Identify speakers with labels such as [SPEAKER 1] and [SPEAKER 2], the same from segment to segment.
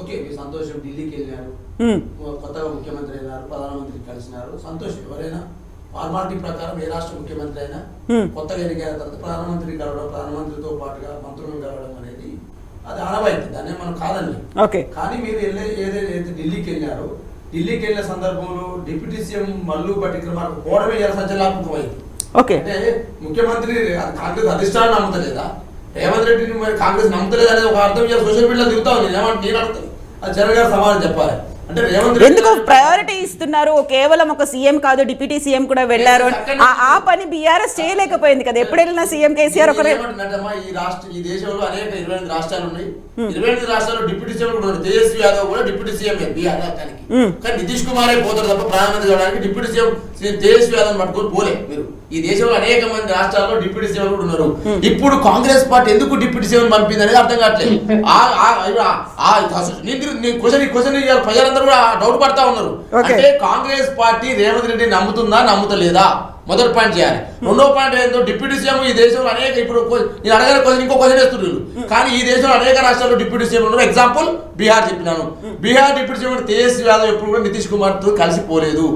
[SPEAKER 1] Okay మీ సంతోషం ఢిల్లీకి వెళ్ళారు. కొత్తగా ముఖ్యమంత్రి అయినారు ప్రధానమంత్రి కలిసినారు. సంతోషం ఎవరైనా ఫార్మాలిటీ ప్రకారం ఏ రాష్ట్ర ముఖ్యమంత్రి అయినా. కొత్తగా ఎన్నికైన తర్వాత ప్రధానమంత్రి కలవడం ప్రధానమంత్రితో పాటుగా మంత్రులను కలవడం అనేది అది ఆనవాయితీ దాన్ని మనం కాదండి కానీ మీరు వెళ్ళే ఏదైతే ఢిల్లీకి వెళ్ళారో ఢిల్లీకి వెళ్ళిన సందర్భంలో డిప్యూటీ సీఎం మల్లు పట్టికర్ మనకు ఓడమే ఎలా సంచలనాత్మకమైంది
[SPEAKER 2] ఓకే.
[SPEAKER 1] అంటే ముఖ్యమంత్రి కాంగ్రెస్ అధిష్టానం నమ్ముతలేదా? రేవంత్ రెడ్డిని మరి కాంగ్రెస్ నమ్ముతలేదు అనేది ఒక అర్థం సోషల్ మీడియాలో దిగుతా ఉంది. నేను అడుగుతాను అది జగన్ గారు సమాధానం చెప్పాలి.
[SPEAKER 2] ఎందుకు ప్రయారిటీ ఇస్తున్నారు కేవలం ఒక సీఎం కాదు డిప్యూటీ సీఎం కూడా వెళ్ళారు. ఆ- పని బీఆర్ఎస్ చేయలేకపోయింది కదా ఎప్పుడు వెళ్ళినా సీఎం కేసీఆర్ ఒకరే
[SPEAKER 1] ఈ రాష్ట్ర ఈ దేశంలో అనేక ఇరవై ఎనిమిది రాష్ట్రాలు ఉన్నాయి ఇరవై ఎనిమిది రాష్ట్రాల్లో డిప్యూటీ సీఎం కూడా ఉన్నారు తేజస్వి యాదవ్ కూడా డిప్యూటీ సీఎం
[SPEAKER 2] Hmm.
[SPEAKER 1] కానీ నితీష్ కుమారే పోతారు తప్ప ప్రధానమంత్రి కావడానికి డిప్యూటీ సీఎం తేజస్వి యాదవ్ పట్టుకొని పోలే మీరు ఈ దేశంలో అనేక మంది రాష్ట్రాల్లో డిప్యూటీ సీఎం కూడా ఉన్నారు ఇప్పుడు కాంగ్రెస్ పార్టీ ఎందుకు డిప్యూటీ సీఎం పంపింది అనేది అర్థం కావట్లేదు ఆ- నేను క్వశ్చన్ క్వశ్చన్ ప్రజలందరూ కూడా డౌట్ పడతా ఉన్నారు. అంటే కాంగ్రెస్ పార్టీ రేవంత్ రెడ్డి నమ్ముతుందా నమ్ముతలేదా మొదటి పాయింట్ చేయాలి. రెండో పాయింట్ ఏంటో డిప్యూటీ సీఎం ఈ దేశంలో అనేక ఇప్పుడు నేను అడగల క్వశ్చన్ ఇంకో క్వశ్చన్ వేస్తున్నారు కానీ ఈ దేశంలో అనేక రాష్ట్రాల్లో డిప్యూటీ సీఎం ఉన్నారు. ఎగ్జాంపుల్ బీహార్ చెప్పినాను. బీహార్ డిప్యూటీ సీఎం తేజస్వి యాదవ్ ఎప్పుడు కూడా నితీష్ కుమార్తో కలిసి పోలేదు.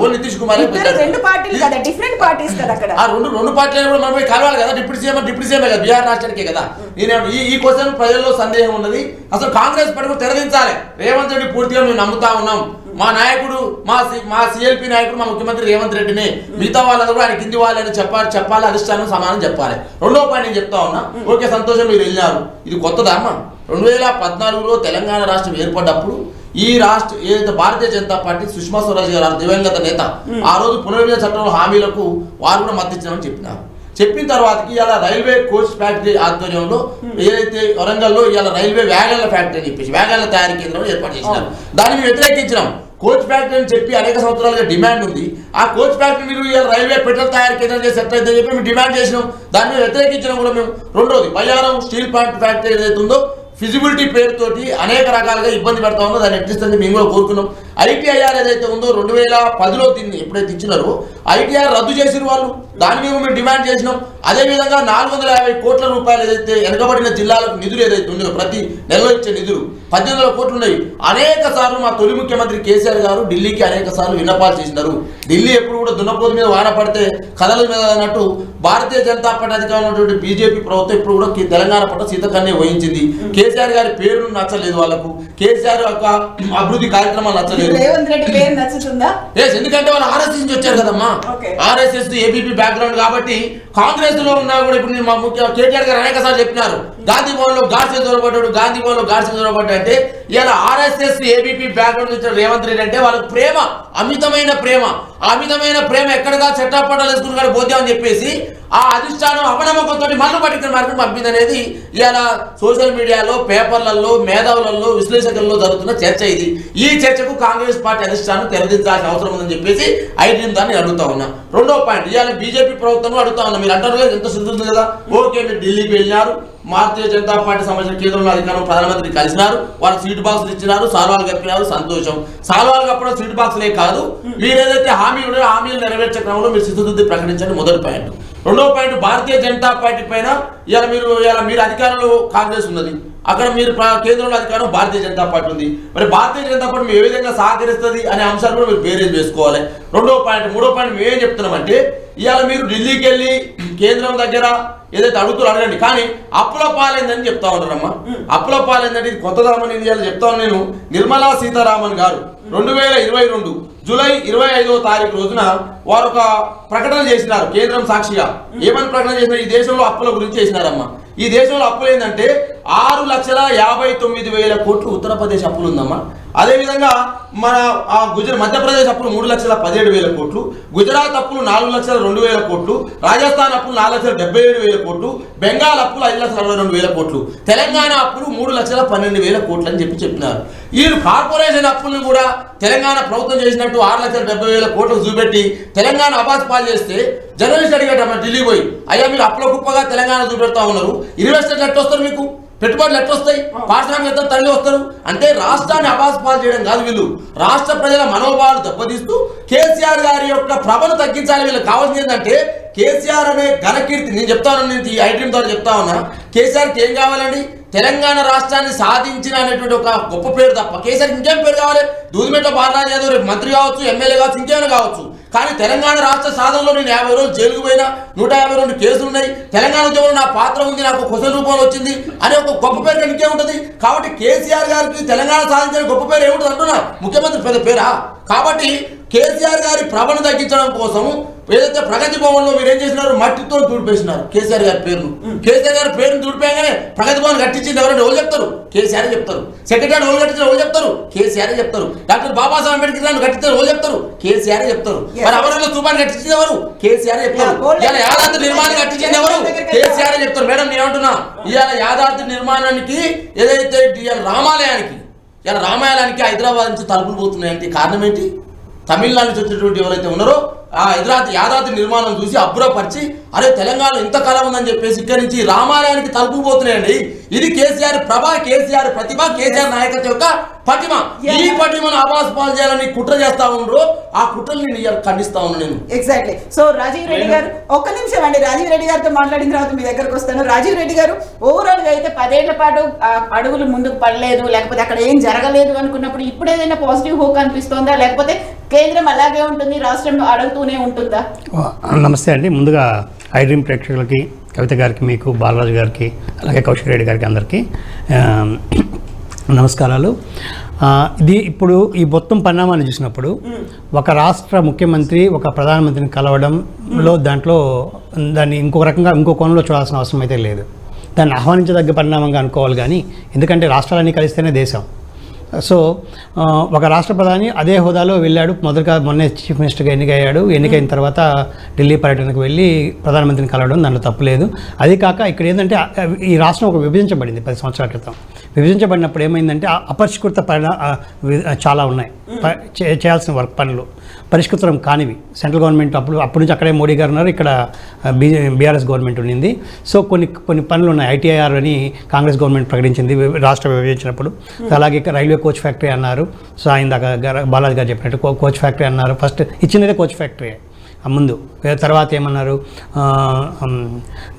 [SPEAKER 1] ఓ నితీష్ కుమార్
[SPEAKER 2] రెండు పార్టీలు కదా డిఫరెంట్ పార్టీస్ కదా అక్కడ.
[SPEAKER 1] ఆ రెండు రెండు పార్టీలు కూడా మనం కలవాలి కదా. డిప్యూటీ సీఎం డిప్యూటీ సీఎం కదా బీహార్ రాష్ట్రానికే కదా. నేను ఈ ఈ క్వశ్చన్ ప్రజల్లో సందేహం ఉన్నది. అసలు కాంగ్రెస్ పార్టీ తెరదించాలి. రేవంత్ రెడ్డి పూర్తిగా మేము నమ్ముతా ఉన్నాం. మా నాయకుడు మా మా సిఎల్పి నాయకుడు మా ముఖ్యమంత్రి రేవంత్ రెడ్డిని మిగతా వాళ్ళందరూ కూడా ఆయన కింది వాళ్ళని చెప్పాలి చెప్పాలి అధిష్టానం సమానం చెప్పాలి. రెండో పాయింట్ నేను చెప్తా ఉన్నా. ఓకే సంతోషం మీరు వెళ్ళారు. ఇది కొత్తదా అమ్మా? రెండు వేల పద్నాలుగులో తెలంగాణ రాష్ట్రం ఏర్పడ్డప్పుడు ఈ రాష్ట్ర ఏదైతే భారతీయ జనతా పార్టీ సుష్మా స్వరాజ్ గారు దివంగత నేత ఆ రోజు పునర్విభజన చట్టంలో హామీలకు వారు కూడా మద్దతు ఇచ్చినామని చెప్పినారు. చెప్పిన తర్వాతకి ఇలా రైల్వే కోచ్ ఫ్యాక్టరీ ఆధ్వర్యంలో ఏదైతే వరంగల్లో ఇవాళ రైల్వే వ్యాగన్ల ఫ్యాక్టరీ అని చెప్పేసి వ్యాగన్ల తయారీ కేంద్రం ఏర్పాటు చేసినారు. దాన్ని మేము వ్యతిరేకించినాం. కోచ్ ఫ్యాక్టరీ అని చెప్పి అనేక సంవత్సరాలుగా డిమాండ్ ఉంది. ఆ కోచ్ ఫ్యాక్టరీ మీరు ఇవాళ రైల్వే పెట్రోల్ తయారీ కేంద్రం చేసి ఎట్లయితే చెప్పి మేము డిమాండ్ చేసినాం. దాన్ని వ్యతిరేకించినాం కూడా మేము. రెండోది బయ్యారం స్టీల్ ప్లాంట్ ఫ్యాక్టరీ ఏదైతే ఉందో ఫిజిబిలిటీ పేరుతోటి అనేక రకాలుగా ఇబ్బంది పెడతా ఉందో దాన్ని ఎట్టిస్తుంది మేము కూడా కోరుకున్నాం. ఐటీఐఆర్ ఏదైతే ఉందో రెండు వేల పదిలో దీన్ని ఎప్పుడైతే ఇచ్చినారో ఐటీఆర్ రద్దు చేసిన వాళ్ళు. దాని మీద మేము డిమాండ్ చేసినాం. అదేవిధంగా నాలుగు వందల యాభై కోట్ల రూపాయలు ఏదైతే వెనుకబడిన జిల్లాలకు నిధులు ఏదైతే ఉన్నాయో ప్రతి నెలలో ఇచ్చే నిధులు పద్దెనిమిది వందల కోట్లు ఉన్నాయి. అనేక సార్లు మా తొలి ముఖ్యమంత్రి కేసీఆర్ గారు ఢిల్లీకి అనేక సార్లు విన్నపాలు చేసినారు. ఢిల్లీ ఎప్పుడు కూడా దున్నపోతు మీద వాన పడితే కథల మీద అన్నట్టు భారతీయ జనతా పార్టీ అధికారంలో ఉన్నటువంటి బీజేపీ ప్రభుత్వం ఇప్పుడు కూడా తెలంగాణ పట్ల సీతకన్నే వహించింది. కేసీఆర్ గారి పేరు నచ్చలేదు వాళ్ళకు. కేసీఆర్ యొక్క అభివృద్ధి కార్యక్రమాలు నచ్చలేదు. ఎందుకంటే వాళ్ళు ఆర్ఎస్ఎస్ నుంచి వచ్చారు కదమ్మా. ఆర్ఎస్ఎస్ ఏబీపీ బ్యాక్గ్రౌండ్ కాబట్టి కాంగ్రెస్లో ఉన్నా కూడా ఇప్పుడు నేను మా ముఖ్య కేటీఆర్ గారు అనేక సార్లు చెప్పినారు. గాంధీ భవన్లో గాడ్సే దొరబడ్డాడు గాంధీ భవన్లో గాడ్సే దొరబడ్డా అంటే ఇలా ఆర్ఎస్ఎస్ ఏబీపీ బ్యాక్గ్రౌండ్ ఇచ్చిన రేవంత్ రెడ్డి అంటే వాళ్ళకి ప్రేమ అమితమైన ప్రేమ. అమితమైన ప్రేమ ఎక్కడగా చట్టాపట్టాలు వేసుకుని బోధ్యం అని చెప్పేసి ఆ అధిష్టానం అపనమ్మకంతో మళ్ళీ పట్టుకుని మార్గం పంపింది అనేది ఇవాళ సోషల్ మీడియాలో పేపర్లలో మేధావులలో విశ్లేషకుల్లో జరుగుతున్న చర్చ ఇది. ఈ చర్చకు కాంగ్రెస్ పార్టీ అధిష్టానం తెరదించాల్సిన అవసరం ఉందని చెప్పేసి ఐదు దాన్ని అడుగుతా ఉన్నా. రెండో పాయింట్ ఇవాళ బీజేపీ ప్రభుత్వం అడుగుతా ఉన్నా. మీరు అంటారు ఎంత శుద్ధి ఉంది కదా ఓకే మీరు ఢిల్లీకి వెళ్ళినారు. భారతీయ జనతా పార్టీ సంబంధించిన కేంద్రంలో అధికారం ప్రధానమంత్రి కలిసినారు. వాళ్ళు సీట్ బాక్సులు ఇచ్చినారు సాల్వాలు కప్పినారు సంతోషం. సాల్వాలు కప్పడం సీట్ బాక్సులే కాదు. మీరు ఏదైతే హామీలు ఉన్నాయో హామీలు నెరవేర్చే క్రమంలో మీరు సిద్ధుద్ధి ప్రకటించండి మొదటి పాయింట్. రెండో పాయింట్ భారతీయ జనతా పార్టీ పైన ఇవాళ మీరు ఇవాళ మీరు అధికారంలో కాంగ్రెస్ ఉన్నది. అక్కడ మీరు కేంద్రంలో అధికారం భారతీయ జనతా పార్టీ ఉంది. మరి భారతీయ జనతా పార్టీ ఏ విధంగా సహకరిస్తుంది అనే అంశాలు కూడా మీరు బేరేజ్ వేసుకోవాలి. రెండో పాయింట్ మూడో పాయింట్ మేము ఏం చెప్తున్నామంటే ఇవాళ మీరు ఢిల్లీకి వెళ్ళి కేంద్రం దగ్గర ఏదైతే అడుగుతారో అడగండి. కానీ అప్పుల పాలైందని చెప్తా ఉన్నారమ్మా అప్పుల పాలైందంటే ఇది కొత్తదనమని ఇవాళ చెప్తాను నేను. నిర్మలా సీతారామన్ గారు రెండు వేల ఇరవై రెండు జూలై ఇరవై ఐదో తారీఖు రోజున వారు ఒక ప్రకటన చేసినారు కేంద్రం సాక్షిగా. ఏమని ప్రకటన చేసినారు? ఈ దేశంలో అప్పుల గురించి చేసినారమ్మా. ఈ దేశంలో అప్పులు ఏంటంటే ఆరు లక్షల యాభై తొమ్మిది వేల కోట్లు ఉత్తరప్రదేశ్ అప్పులు ఉందమ్మా. అదేవిధంగా మన ఆ గుజరాత్ మధ్యప్రదేశ్ అప్పులు మూడు లక్షల పదిహేడు వేల కోట్లు గుజరాత్ అప్పులు నాలుగు లక్షల రెండు వేల కోట్లు రాజస్థాన్ అప్పులు నాలుగు లక్షల డెబ్బై ఏడు వేల కోట్లు బెంగాల్ అప్పులు ఐదు లక్షల అరవై రెండు వేల కోట్లు తెలంగాణ అప్పులు మూడు లక్షల పన్నెండు వేల కోట్లు అని చెప్పి చెప్పినారు. ఈ కార్పొరేషన్ అప్పులను కూడా తెలంగాణ ప్రభుత్వం చేసినట్టు ఆరు లక్షల డెబ్బై వేల కోట్లు చూపెట్టి తెలంగాణ అబాస్ పాలు చేస్తే జర్నలిస్ట్ అడిగాడు అమ్మ ఢిల్లీ పోయి అయ్యా మీరు అప్పుల గొప్పగా తెలంగాణ చూపెడతా ఉన్నారు ఇన్వెస్టర్లు ఎట్లా వస్తారు మీకు? పెట్టుబడులు ఎట్లా వస్తాయి? పారిశ్రామిక తల్లి వస్తారు. అంటే రాష్ట్రాన్ని అపాస్పాలు చేయడం కాదు వీళ్ళు. రాష్ట్ర ప్రజల మనోభావాలు దెబ్బతీస్తూ కేసీఆర్ గారి యొక్క ప్రభను తగ్గించాలి వీళ్ళకి కావాల్సింది ఏంటంటే కేసీఆర్ అనే ఘనకీర్తి. నేను చెప్తా ఉన్నాను నేను ఈ ఐటీఎం ద్వారా చెప్తా ఉన్నా. కేసీఆర్కి ఏం కావాలండి? తెలంగాణ రాష్ట్రాన్ని సాధించిన అనేటువంటి ఒక గొప్ప పేరు తప్ప. కేసీఆర్ ఇంకేం పేరు కావాలి? దూదిమెట్ల బాలరాజు యాదవ్ రేపు మంత్రి కావచ్చు ఎమ్మెల్యే కావచ్చు ఇంకేమైనా కావచ్చు. కానీ తెలంగాణ రాష్ట్ర సాధనలో నేను యాభై రోజులు జైలుకు పోయినా నూట యాభై రెండు కేసులు ఉన్నాయి తెలంగాణ ఉద్యమంలో నా పాత్ర ఉంది నాకు క్వశ్చన్ రూపంలో వచ్చింది అనే ఒక గొప్ప పేరు ఇంకే ఉంటుంది. కాబట్టి కేసీఆర్ గారికి తెలంగాణ సాధించిన గొప్ప పేరు ఏముంటుంది అంటున్నా ముఖ్యమంత్రి పెద్ద పేరా? కాబట్టి కేసీఆర్ గారి ప్రభను తగ్గించడం కోసం ఏదైతే ప్రగతి భవన్లో మీరు ఏం చేసినారు మట్టితో తుడిపేసినారు. కేసీఆర్ గారి పేరును. కేసీఆర్ గారి పేరును తుడిపోయాగానే ప్రగతి భవన్ కట్టించింది ఎవరంటే ఎవరు చెప్తారు? కేసీఆర్ చెప్తారు. సెక్రటరీ ఎవరు కట్టించిన ఎవరు చెప్తారు? కేసీఆర్ చెప్తారు. డాక్టర్ బాబాసాహెబ్ అంబేద్కర్ గారిని కట్టించారు ఎవరు చెప్తారు? కేసీఆర్ చెప్తారు. మరి అమరుల స్థూపాన్ని కట్టించింది ఎవరు? కేసీఆర్ చెప్తారు. ఇవాళ యాదాద్రి నిర్మాణం కట్టించింది ఎవరు? కేసీఆర్ చెప్తారు. మేడం నేను ఏమంటున్నా? ఇవాళ యాదాద్రి నిర్మాణానికి ఏదైతే రామాలయానికి ఇలా రామాయణానికి హైదరాబాద్ నుంచి తలుపులు పోతున్నాయంటే కారణం ఏంటి? తమిళనాడు నుంచి వచ్చినటువంటి ఎవరైతే ఉన్నారో ఆ హైదరాబాద్ యాదాద్రి నిర్మాణం చూసి అబ్బురపరిచి అరే తెలంగాణ ఇంత కాలం ఉందని చెప్పేసి ఇక్కడి నుంచి రామాలయానికి తలుపులు పోతున్నాయండి. ఇది కేసీఆర్ ప్రభ కేసీఆర్ ప్రతిభ కేసీఆర్ నాయకత్వం యొక్క పటిమ. ఈ పటిమను అబాస్ పాలు చేయాలని కుట్ర చేస్తా ఉండరు. ఆ కుట్రని నేను ఖండిస్తా ఉన్నాను నేను.
[SPEAKER 2] ఎగ్జాక్ట్లీ సో రాజీవ్ రెడ్డి గారు ఒక్క నిమిషం అండి. రాజీవ్ రెడ్డి గారితో మాట్లాడిన తర్వాత మీ దగ్గరకు వస్తాను. రాజీవ్ రెడ్డి గారు ఓవరాల్గా అయితే పదేళ్ళ పాటు ఆ, అడుగులు ముందుకు పడలేదు. లేకపోతే అక్కడ ఏం జరగలేదు అనుకున్నప్పుడు ఇప్పుడు ఏదైనా పాజిటివ్ హోప్ అనిపిస్తోందా? లేకపోతే కేంద్రం అలాగే ఉంటుంది రాష్ట్రం అడుగుతూనే ఉంటుందా?
[SPEAKER 3] నమస్తే అండి. ముందుగా ఐ డ్రీమ్ ప్రేక్షకులకి కవిత గారికి మీకు బాలరాజు గారికి అలాగే కౌశిక్ రెడ్డి గారికి అందరికీ నమస్కారాలు. ఇది ఇప్పుడు ఈ మొత్తం పరిణామాన్ని చూసినప్పుడు ఒక రాష్ట్ర ముఖ్యమంత్రి ఒక ప్రధానమంత్రిని కలవడంలో దాంట్లో దాన్ని ఇంకొక రకంగా ఇంకో కోణంలో చూడాల్సిన అవసరం అయితే లేదు. దాన్ని ఆహ్వానించదగ్గ పరిణామంగా అనుకోవాలి కానీ ఎందుకంటే రాష్ట్రాలన్నీ కలిస్తేనే దేశం. సో ఒక రాష్ట్ర ప్రధాని అదే హోదాలో వెళ్ళాడు. మొదటగా మొన్నే చీఫ్ మినిస్టర్గా ఎన్నికయ్యాడు. ఎన్నికైన తర్వాత ఢిల్లీ పర్యటనకు వెళ్ళి ప్రధానమంత్రిని కలవడం దాంట్లో తప్పులేదు అది కాక ఇక్కడ ఏంటంటే ఈ రాష్ట్రం ఒక విభజించబడింది పది సంవత్సరాల క్రితం. విభజించబడినప్పుడు ఏమైందంటే అపరిష్కృత పరిణా చాలా ఉన్నాయి. చేయాల్సిన వర్క్ పనులు. పరిష్కృతం కానివి. సెంట్రల్ గవర్నమెంట్ అప్పుడు అప్పటి నుంచి అక్కడే మోడీ గారు ఉన్నారు. ఇక్కడ బీ బీఆర్ఎస్ గవర్నమెంట్ ఉండింది. సో కొన్ని కొన్ని పనులు ఉన్నాయి. ఐటీఐఆర్ అని కాంగ్రెస్ గవర్నమెంట్ ప్రకటించింది రాష్ట్ర విభజించినప్పుడు. రైల్వే రైల్వే కోచ్ ఫ్యాక్టరీ అన్నారు. సో ఆయన దాకా బాలాజీ గారు చెప్పినట్టు కోచ్ ఫ్యాక్టరీ అన్నారు. ఫస్ట్ ఇచ్చినదే కోచ్ ఫ్యాక్టరీ. ముందు. తర్వాత ఏమన్నారు?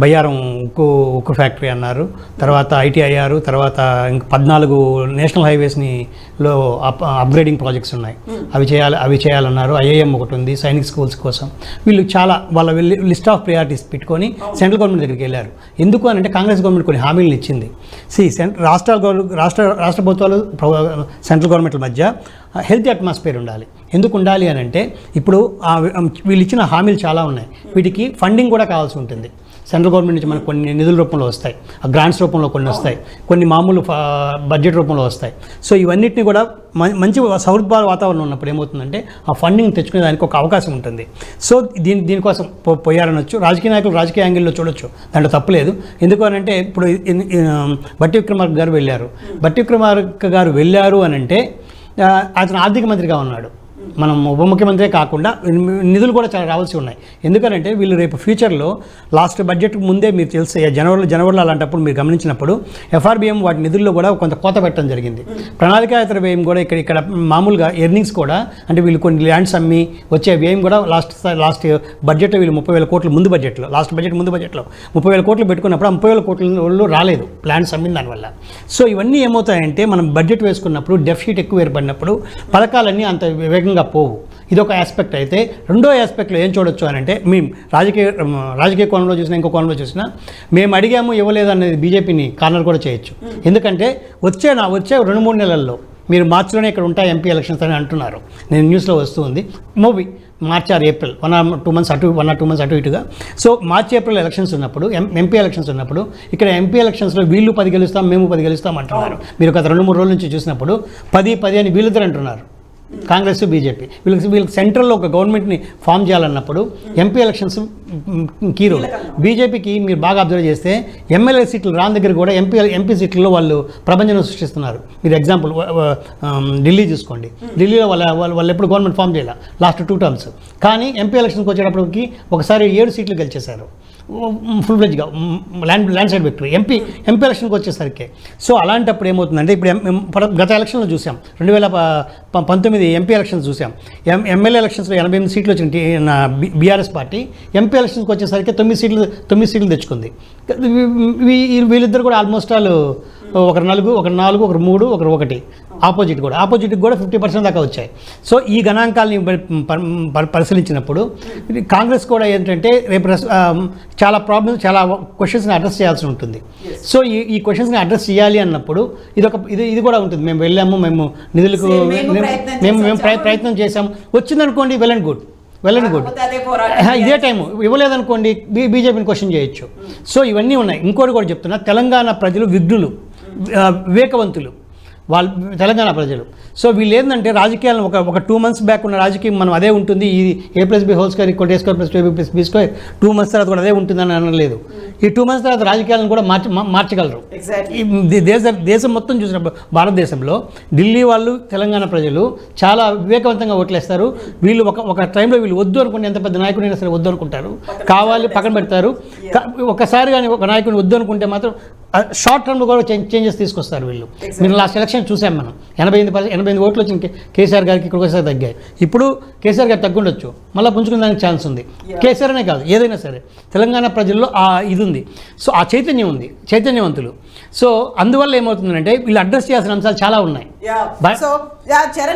[SPEAKER 3] బయ్యారం ఉక్కు ఉక్కు ఫ్యాక్టరీ అన్నారు. తర్వాత ఐటీఐఆర్ తర్వాత ఇంక పద్నాలుగు నేషనల్ హైవేస్ని లో అప్ అప్గ్రేడింగ్ ప్రాజెక్ట్స్ ఉన్నాయి. అవి చేయాలి అవి చేయాలన్నారు. ఐఐఎం ఒకటి ఉంది సైనిక్ స్కూల్స్ కోసం. వీళ్ళు చాలా వాళ్ళ లిస్ట్ ఆఫ్ ప్రియారిటీస్ పెట్టుకొని సెంట్రల్ గవర్నమెంట్ దగ్గరికి వెళ్ళారు. ఎందుకు అని అంటే కాంగ్రెస్ గవర్నమెంట్ కొన్ని హామీలను ఇచ్చింది. సి గవర్- రాష్ట్ర రాష్ట్ర ప్రభుత్వాలు ప్ర- సెంట్రల్ గవర్నమెంట్ల మధ్య హెల్తీ అట్మాస్ఫియర్ ఉండాలి. ఎందుకు ఉండాలి అని అంటే ఇప్పుడు వీళ్ళు ఇచ్చిన హామీలు చాలా ఉన్నాయి. వీటికి ఫండింగ్ కూడా కావాల్సి ఉంటుంది. సెంట్రల్ గవర్నమెంట్ నుంచి మనకు కొన్ని నిధుల రూపంలో వస్తాయి. ఆ గ్రాంట్స్ రూపంలో కొన్ని వస్తాయి. కొన్ని మామూలు బడ్జెట్ రూపంలో వస్తాయి. సో ఇవన్నిటిని కూడా మ- మంచి సౌహృద్భావ వాతావరణం ఉన్నప్పుడు ఏమవుతుందంటే ఆ ఫండింగ్ తెచ్చుకునే దానికి ఒక అవకాశం ఉంటుంది. సో దీని దీనికోసం పో- పోయారనొచ్చు. రాజకీయ నాయకులు రాజకీయ యాంగిల్లో చూడొచ్చు. దాంట్లో తప్పలేదు ఎందుకు అంటే ఇప్పుడు భట్టి బట్టి విక్రమార్క గారు వెళ్ళారు. బట్టి విక్రమార్క గారు వెళ్ళారు అని అంటే అతను ఆర్థిక మంత్రిగా ఉన్నాడు. మనం ఉప ముఖ్యమంత్రి కాకుండా నిధులు కూడా చాలా రావాల్సి ఉన్నాయి. ఎందుకంటే వీళ్ళు రేపు ఫ్యూచర్లో లాస్ట్ బడ్జెట్ ముందే మీరు తెలిసే జనవరిలో జనవరిలో అలాంటప్పుడు మీరు గమనించినప్పుడు ఎఫ్ఆర్బిఎం వాటి నిధుల్లో కూడా కొంత కోత పెట్టడం జరిగింది. ప్రణాళికాయతర వ్యయం కూడా ఇక్కడ ఇక్కడ మామూలుగా ఎర్నింగ్స్ కూడా అంటే వీళ్ళు కొన్ని ల్యాండ్స్ అమ్మి వచ్చే వ్యయం కూడా లాస్ట్ లాస్ట్ బడ్జెట్లో వీళ్ళు ముప్పై వేల కోట్లు ముందు బడ్జెట్లో లాస్ట్ బడ్జెట్ ముందు బడ్జెట్లో ముప్పై వేల కోట్లు పెట్టుకున్నప్పుడు ఆ ముప్పై వేల కోట్లు రాలేదు ప్లాన్స్ అమ్మిన దానివల్ల సో ఇవన్నీ ఏమవుతాయంటే మనం బడ్జెట్ వేసుకున్నప్పుడు డెఫిషిట్ ఎక్కువ ఏర్పడినప్పుడు పథకాలన్నీ అంత వేగంగా పోవు. ఇదొక ఆస్పెక్ట్ అయితే రెండో ఆస్పెక్ట్లో ఏం చూడొచ్చు అని అంటే మేము రాజకీయ రాజకీయ కోణంలో చూసినా ఇంకో కోణంలో చూసినా మేము అడిగాము ఇవ్వలేదు అనేది బీజేపీని కార్నర్ కూడా చేయొచ్చు. ఎందుకంటే వచ్చే నా వచ్చే రెండు మూడు నెలల్లో మీరు మార్చిలోనే ఇక్కడ ఉంటాయి ఎంపీ ఎలక్షన్స్ అని అంటున్నారు. నేను న్యూస్లో వస్తుంది. Movie March or April. One or two months అటు వన్ ఆర్ టూ మంత్స్ అటు ఇటుగా. సో మార్చ్ ఏప్రిల్ ఎలక్షన్స్ ఉన్నప్పుడు ఎం ఎంపీ ఎలక్షన్స్ ఉన్నప్పుడు ఇక్కడ ఎంపీ ఎలక్షన్స్లో వీళ్ళు పది గెలుస్తాం మేము పది గెలుస్తాం అంటున్నారు. మీరు గత రెండు మూడు రోజుల నుంచి చూసినప్పుడు పది పది అని వీళ్ళిద్దరు అంటున్నారు. కాంగ్రెస్ బీజేపీ. వీళ్ళకి వీళ్ళకి సెంట్రల్లో ఒక గవర్నమెంట్ని ఫామ్ చేయాలన్నప్పుడు ఎంపీ ఎలక్షన్స్ కీ రోల్. బీజేపీకి మీరు బాగా అబ్జర్వ్ చేస్తే ఎమ్మెల్యే సీట్లు రాని దగ్గర కూడా ఎంపీ ఎంపీ సీట్లలో వాళ్ళు ప్రపంచం సృష్టిస్తున్నారు. మీరు ఎగ్జాంపుల్ ఢిల్లీ చూసుకోండి. ఢిల్లీలో వాళ్ళ వాళ్ళు వాళ్ళు ఎప్పుడు గవర్నమెంట్ ఫామ్ చేయాలి. Last two terms. కానీ ఎంపీ ఎలక్షన్కి వచ్చేటప్పటికి ఒకసారి ఏడు సీట్లు గెలిచేశారు. Full ఫ్లెజ్గా land land side victory MP MP ఎలక్షన్కి వచ్చేసరికి. సో అలాంటప్పుడు ఏమవుతుందంటే ఇప్పుడు గత ఎలక్షన్లో చూసాం. రెండు వేల పంతొమ్మిది ఎంపీ ఎలక్షన్స్ చూసాం. ఎం ఎమ్మెల్యే ఎలక్షన్స్లో ఎనభై ఎనిమిది సీట్లు వచ్చిన టీ- బీఆర్ఎస్ పార్టీ. ఎంపీ ఎలక్షన్స్కి వచ్చేసరికి తొమ్మిది సీట్లు తొమ్మిది సీట్లు తెచ్చుకుంది. వీళ్ళిద్దరు కూడా ఆల్మోస్ట్ ఆల్ ఒకరు నలుగు ఒకరు నాలుగు ఒకరు మూడు ఒకరు ఒకటి. ఆపోజిట్ కూడా. ఆపోజిట్ కూడా ఫిఫ్టీ పర్సెంట్ దాకా వచ్చాయి. సో ఈ గణాంకాలని పరి- పరి- పరి- పరిశీలించినప్పుడు కాంగ్రెస్ కూడా ఏంటంటే రేపు చాలా ప్రాబ్లమ్స్ చాలా క్వశ్చన్స్ని అడ్రస్ చేయాల్సి ఉంటుంది. సో ఈ ఈ క్వశ్చన్స్ని అడ్రస్ చేయాలి అన్నప్పుడు ఇది ఒక ఇది ఇది కూడా ఉంటుంది. మేము వెళ్ళాము మేము నిధులకు
[SPEAKER 2] మేము
[SPEAKER 3] మేము
[SPEAKER 2] ప్రయత్నం
[SPEAKER 3] మేము
[SPEAKER 2] చేసాం,
[SPEAKER 3] మేము ప్రయ-
[SPEAKER 2] చాలా
[SPEAKER 3] ప్రయత్నం చేసాం వచ్చిందనుకోండి well and good well and good ఇదే టైము ఇవ్వలేదనుకోండి బీ బీజేపీని క్వశ్చన్ చేయొచ్చు. సో ఇవన్నీ ఉన్నాయి. ఇంకోటి కూడా చెప్తున్నా. తెలంగాణ ప్రజలు విఘ్నులు. వివేకవంతులు వాళ్ళు తెలంగాణ ప్రజలు. సో వీళ్ళు ఏంటంటే రాజకీయాలను ఒక ఒక టూ మంత్స్ బ్యాక్ ఉన్న రాజకీయం మనం అదే ఉంటుంది. ఇది A plus B whole square equal A square plus two plus B square two months తర్వాత కూడా అదే ఉంటుందని అనలేదు. ఈ టూ మంత్స్ తర్వాత రాజకీయాలను కూడా మార్చి మార్చగలరు. దేశ దేశం మొత్తం చూసినప్పుడు భారతదేశంలో ఢిల్లీ వాళ్ళు తెలంగాణ ప్రజలు చాలా వివేకవంతంగా ఓట్లేస్తారు. వీళ్ళు ఒక ఒక టైంలో వీళ్ళు వద్దు అనుకుంటే ఎంత పెద్ద నాయకుడైనా సరే వద్దు అనుకుంటారు. కావాలి పక్కన పెడతారు. ఒకసారి కానీ ఒక నాయకుడిని వద్దు అనుకుంటే మాత్రం షార్ట్ టర్మ్లో కూడా చేంజ్ చేంజెస్ తీసుకొస్తారు వీళ్ళు. మీరు లాస్ట్ ఎలక్షన్ చూసాం మనం. ఎనభై ఎనిమిది పర్సెంట్ ఎనభై ఎనిమిది ఓట్లు వచ్చిన కే- కేసీఆర్ గారికి ఇక్కడ ఒకసారి తగ్గాయి. ఇప్పుడు కేసీఆర్ గారు తగ్గుండొచ్చు. మళ్ళీ పుంజుకునే దానికి ఛాన్స్ ఉంది. కేసీఆర్ అనే కాదు ఏదైనా సరే. తెలంగాణ ప్రజల్లో ఆ ఇది ఉంది. సో ఆ చైతన్యం ఉంది. చైతన్యవంతులు. సో అందువల్ల ఏమవుతుందంటే వీళ్ళు అడ్రస్ చేయాల్సిన అంశాలు చాలా ఉన్నాయి.